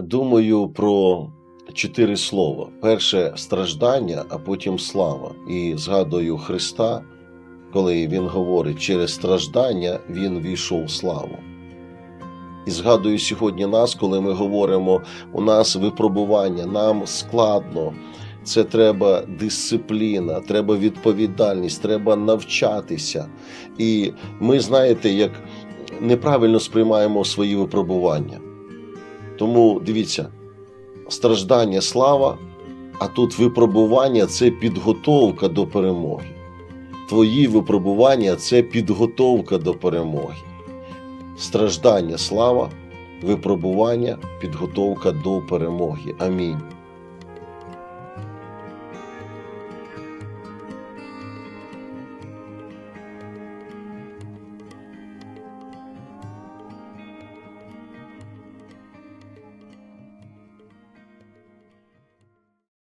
думаю про чотири слова: перше страждання, а потім слава. І згадую Христа, коли Він говорить, через страждання Він війшов в славу. І згадую сьогодні нас, коли ми говоримо, у нас випробування, нам складно. Це треба дисципліна, треба відповідальність, треба навчатися. І ми, знаєте, як неправильно сприймаємо свої випробування. Тому дивіться, страждання слава, а тут випробування це підготовка до перемоги. Твої випробування це підготовка до перемоги. Страждання слава, випробування, підготовка до перемоги. Амінь.